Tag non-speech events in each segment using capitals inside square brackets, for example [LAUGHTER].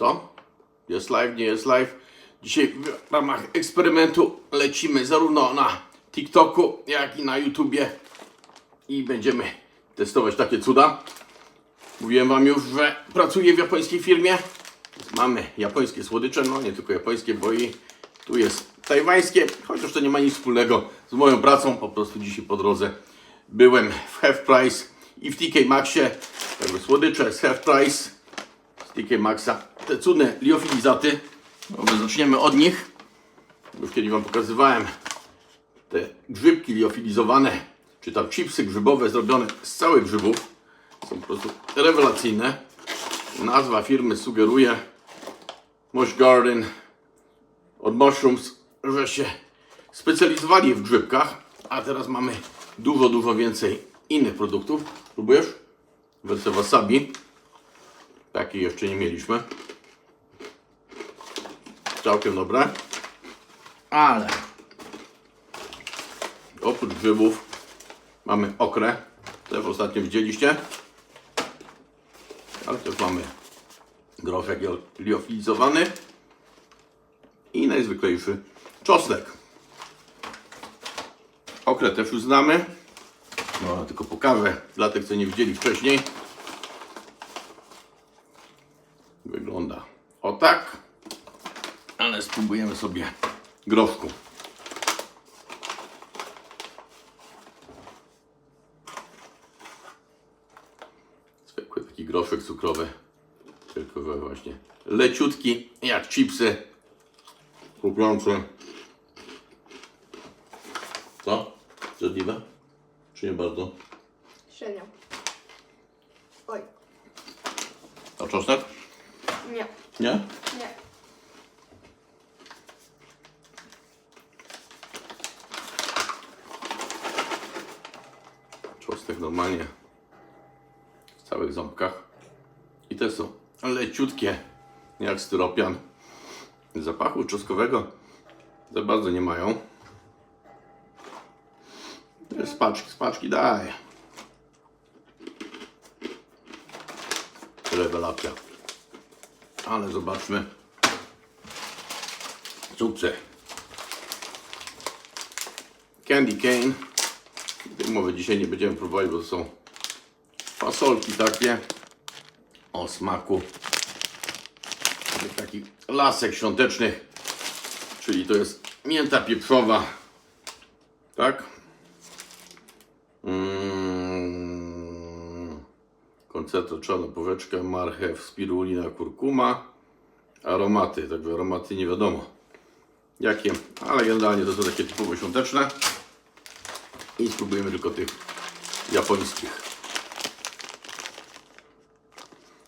Co? Jest live, nie jest live. Dzisiaj w ramach eksperymentu lecimy zarówno na TikToku, jak i na YouTubie i będziemy testować takie cuda. Mówiłem Wam już, że pracuję w japońskiej firmie. Mamy japońskie słodycze, no nie tylko japońskie, bo i tu jest tajwańskie, chociaż to nie ma nic wspólnego z moją pracą. Po prostu dzisiaj po drodze byłem w Half Price i w TK Maxie. Jakby słodycze z Half Price, z TK Maxa. Te cudne liofilizaty. Może zaczniemy od nich. Już kiedyś Wam pokazywałem te grzybki liofilizowane, czy tam chipsy grzybowe zrobione z całych grzybów. Są po prostu rewelacyjne. Nazwa firmy sugeruje Mosh Garden od Mushrooms, że się specjalizowali w grzybkach, a teraz mamy dużo, dużo więcej innych produktów. Próbujesz? Wersja wasabi. Takiej jeszcze nie mieliśmy. Całkiem dobre. Ale oprócz grzybów mamy okrę. Też ostatnio widzieliście. Ale też mamy groszek liofilizowany i najzwyklejszy czosnek. Okrę też już znamy. No, tylko pokażę dla tych, co nie widzieli wcześniej. Wygląda o tak. Ale spróbujemy sobie groszku. Zwykły taki groszek cukrowy. Tylko właśnie leciutki, jak chipsy. Kupiący. Co? Zjadliwe? Czy nie bardzo? Średnio. Oj, A czosnek? nie, Nie? nie. Czosnek normalnie w całych ząbkach. I te są leciutkie, jak styropian. Zapachu czosnkowego za bardzo nie mają. Z paczki, z paczki daj. Rewelacja. Ale zobaczmy. Cukce. Candy cane. Tej mowy dzisiaj nie będziemy próbować, bo to są fasolki takie o smaku. Taki lasek świąteczny, czyli to jest mięta pieprzowa, tak? Mm, koncentrat czarna poweczka, marchew, spirulina, kurkuma, aromaty, także aromaty nie wiadomo jakie, ale generalnie to są takie typowo świąteczne i spróbujemy tylko tych japońskich.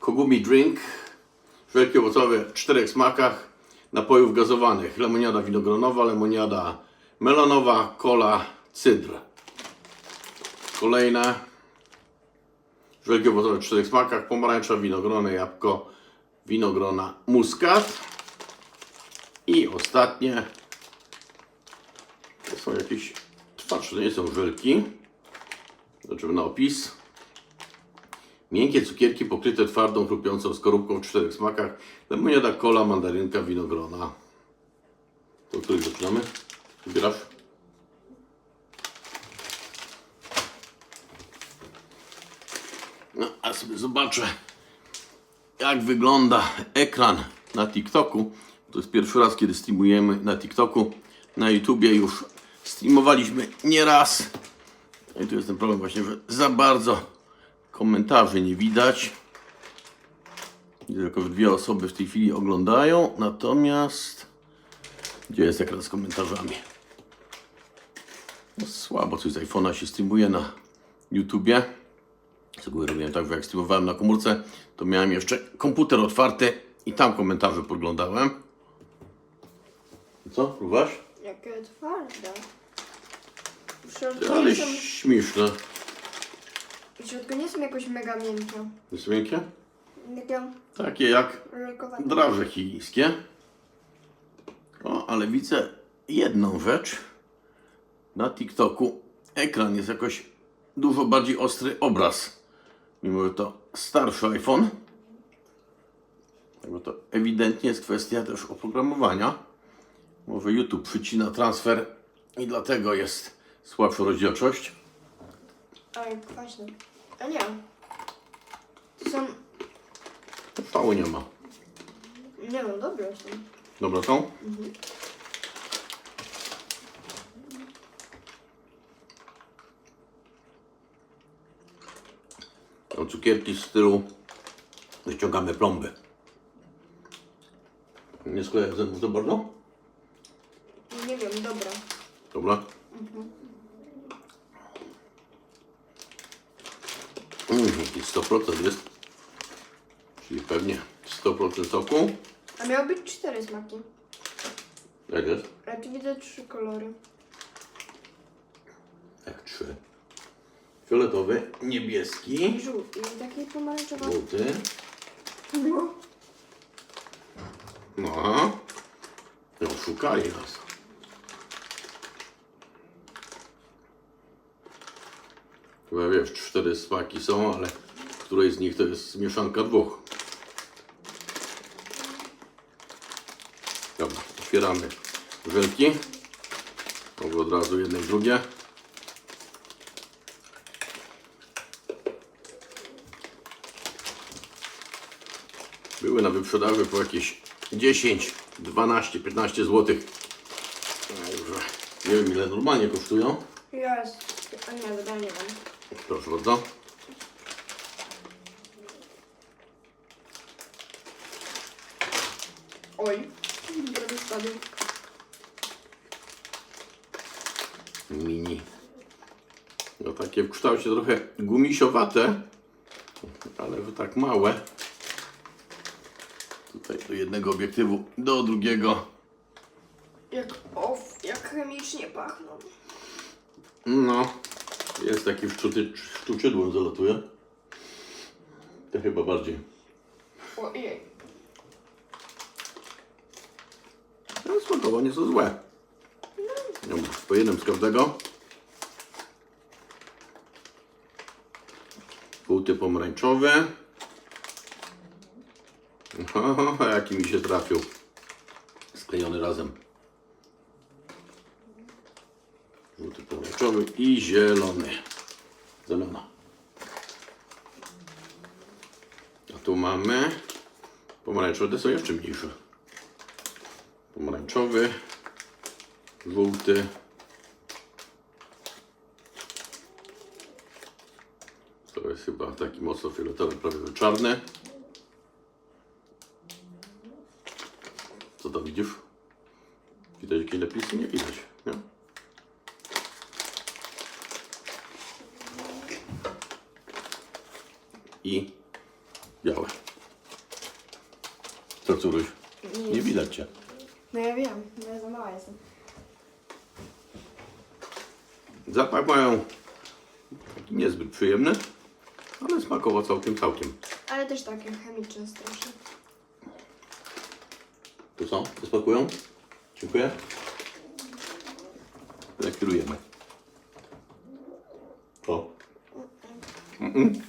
Kogumi Drink, wielkie owocowe w czterech smakach napojów gazowanych. Lemoniada winogronowa, lemoniada melonowa, kola, cydr. Kolejne wielkie owocowe w czterech smakach, pomarańcza, winogrona, jabłko, winogrona, muskat. I ostatnie to są jakieś twarz, to nie są żelki. Zobaczymy na opis. Miękkie cukierki pokryte twardą, chrupiącą skorupką w czterech smakach. Lemoniada, kola, mandarynka, winogrona. To których zaczynamy? Wybierasz? No, a sobie zobaczę, jak wygląda ekran na TikToku. To jest pierwszy raz, kiedy streamujemy na TikToku. Na YouTubie już streamowaliśmy nieraz. No I tu jest ten problem właśnie, że za bardzo komentarzy nie widać. Tylko, dwie osoby w tej chwili oglądają. Natomiast gdzie jest ekran z komentarzami? No, słabo coś z iPhone'a się streamuje na YouTubie. Z góry robiłem tak, że jak streamowałem na komórce, to miałem jeszcze komputer otwarty i tam komentarze podglądałem. Co? Próbasz? Jakie twarde. W środku, Ale nie są, śmieszne. w środku nie są jakoś mega miękkie. Jest miękkie? Takie Takie jak żelkowe. draże chińskie. O, ale widzę jedną rzecz. Na TikToku ekran jest jakoś dużo bardziej ostry obraz. Mimo, że to starszy iPhone. Bo to ewidentnie jest kwestia też oprogramowania. Może YouTube przycina transfer i dlatego jest słabsza rozdzielczość. Ale kwaśne. A nie. To są... Pały nie ma. Nie no, dobre są. Dobra są? To cukierki w stylu wyciągamy plomby. Nie skleja zębów za bardzo? Nie wiem, dobra. Dobra. Mm, jakieś 100% jest. Czyli pewnie 100% soku. A miało być cztery smaki. Jak jest? Ale tu widzę trzy kolory. Jak trzy. Fioletowy, niebieski, żółty. I taki pomarańczowy. żółty. No. No. No, szukali nas. Chyba wiesz, cztery smaki są, ale której z nich to jest mieszanka dwóch. Dobra, otwieramy żelki. Mogę od razu jedne i drugie. Były na wyprzedaży po jakieś 10, 12, 15 zł. Nie wiem ile normalnie kosztują. Jest. A nie, nie wiem. Proszę bardzo. Oj. Prawie spadł. Mini. No takie w kształcie trochę gumisiowate, ale tak małe. Tutaj do jednego obiektywu, do drugiego. Jak of, jak chemicznie pachną. No, jest taki szczuty, szczuczydłem zalatuje. To chyba bardziej. Ojej. No smakowo nie są złe. Dobra, po jednym z każdego. Żółty pomarańczowy. Aha, [LAUGHS] jaki mi się trafił. Sklejony razem. Żółty pomarańczowy i zielony. Zielona. A tu mamy pomarańczowe, są jeszcze mniejsze pomarańczowy, żółty. To jest chyba taki mocno fioletowy, prawie że czarny. Co tam widzisz? Widać jakieś napisy? Nie widać. Nie? I białe. Co córuś? Nie widać cię. No ja wiem, no ja za mała jestem. Zapach mają taki niezbyt przyjemny, ale smakowo całkiem, całkiem. Ale też takie chemiczne strasznie. Tu są? Smakują? Dziękuję. Lekirujemy. O. Mm-mm.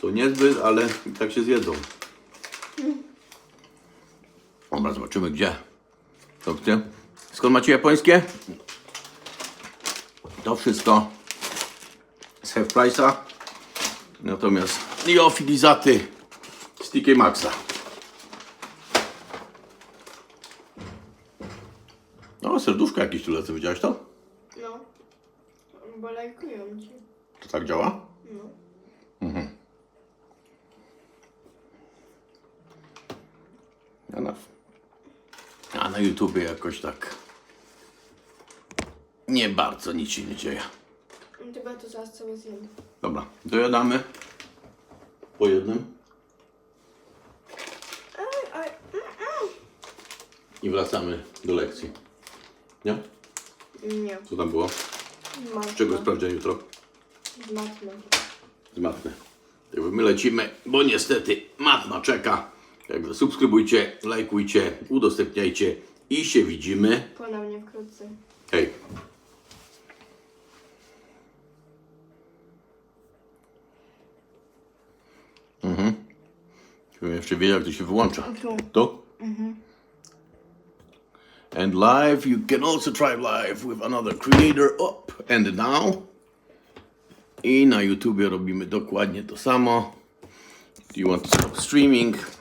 To niezbyt, ale i tak się zjedzą. Dobra, zobaczymy gdzie. To gdzie? Skąd macie japońskie? To wszystko z Half Price'a. Natomiast liofilizaty z TK Maxa. No, serduszko jakieś tu lecą, widziałeś to? No. Bo lajkują ci. To tak działa? No. A na, a na YouTubie jakoś tak nie bardzo nic się nie dzieje. Chyba to zaraz zjem. Dobra, dojadamy po jednym Ej, ej. i wracamy do lekcji. Nie? Nie. Co tam było? Matma. Czego jest sprawdzian jutro? Matma. Z matmy. Jakby my lecimy, bo niestety matma czeka. Także subskrybujcie, lajkujcie, udostępniajcie i się widzimy. Ponownie wkrótce. Hej. Mhm. Żebym jeszcze wiedział, jak to się wyłącza. Tu. To? And live, you can also try live with another creator up and down. I na YouTubie robimy dokładnie to samo. Do you want to stop streaming?